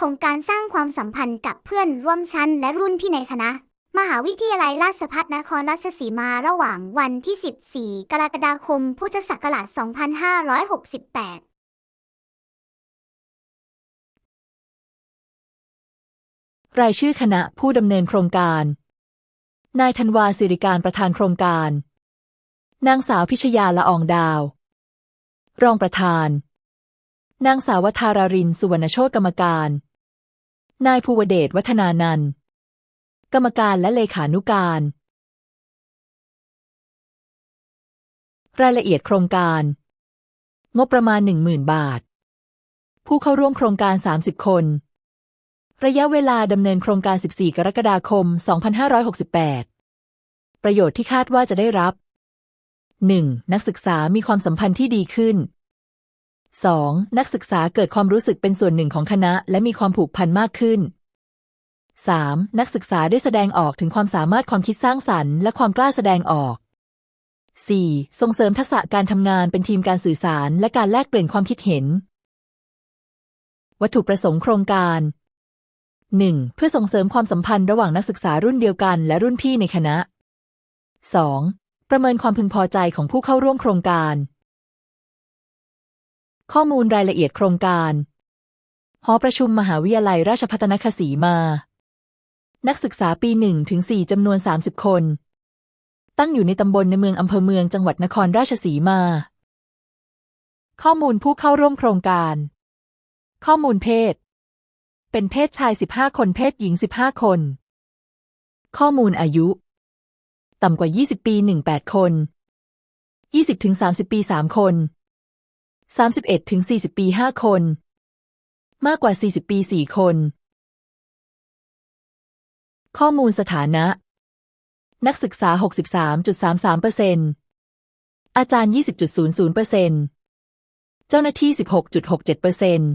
ครงการสร้างความสัมพันธ์กับเพื่อนร่วมชั้นและรุ่นพี่ในคณะ มหาวิทยาลัยราชภัฏนครราชสีมาระหว่างวันที่ 14 กรกฎาคม พุทธศักราช 2568รายชื่อคณะผู้ดำเนินโครงการ นายธันวาสิริการประธานโครงการ นางสาวพิชยาละอองดาว รองประธาน นางสาวธารารินสุวรรณโชตกรรมการ นายภูวเดชวัฒนานันท์กรรมการและเลขานุการ รายละเอียดโครงการ งบประมาณ 10,000 บาท ผู้เข้าร่วมโครงการ 30 คน ระยะเวลาดำเนินโครงการ 14 กรกฎาคม 2568 ประโยชน์ที่คาดว่าจะได้รับ 1. นักศึกษามีความสัมพันธ์ที่ดีขึ้น 2. นักศึกษาเกิดความรู้สึกเป็นส่วนหนึ่งของคณะ และมีความผูกพันมากขึ้น 3. นักศึกษาได้แสดงออกถึงความสามารถความคิดสร้างสรรค์และความกล้าแสดงออก 4. ส่งเสริมทักษะการทำงานเป็นทีมการสื่อสาร และการแลกเปลี่ยนความคิดเห็น วัตถุประสงค์โครงการ 1. เพื่อส่งเสริมความสัมพันธ์ระหว่างนักศึกษารุ่นเดียวกันและรุ่นพี่ในคณะ 2. ประเมินความพึงพอใจของผู้เข้าร่วมโครงการ ข้อมูลรายละเอียดโครงการ หอประชุมมหาวิทยาลัยราชภัฏนคศรีมา นักศึกษาปี1ถึง4จำนวน 30 คน ตั้งอยู่ในตำบลในเมืองอำเภอเมืองจังหวัดนครราชสีมา ข้อมูลผู้เข้าร่วมโครงการ ข้อมูลเพศ เป็นเพศชาย 15 คน เพศหญิง 15 คน ข้อมูลอายุ ต่ำกว่า 20 ปี 18 คน 20ถึง30 ปี 3 คน 31ถึง40 ปี 5 คน มากกว่า 40 ปี 4 คน ข้อมูลสถานะ นักศึกษา 63.33เอร์เซนอาจารย์ 20.00เปอร์เซนเจ้าหน้าที่ 16.67เปอร์เซ็นต์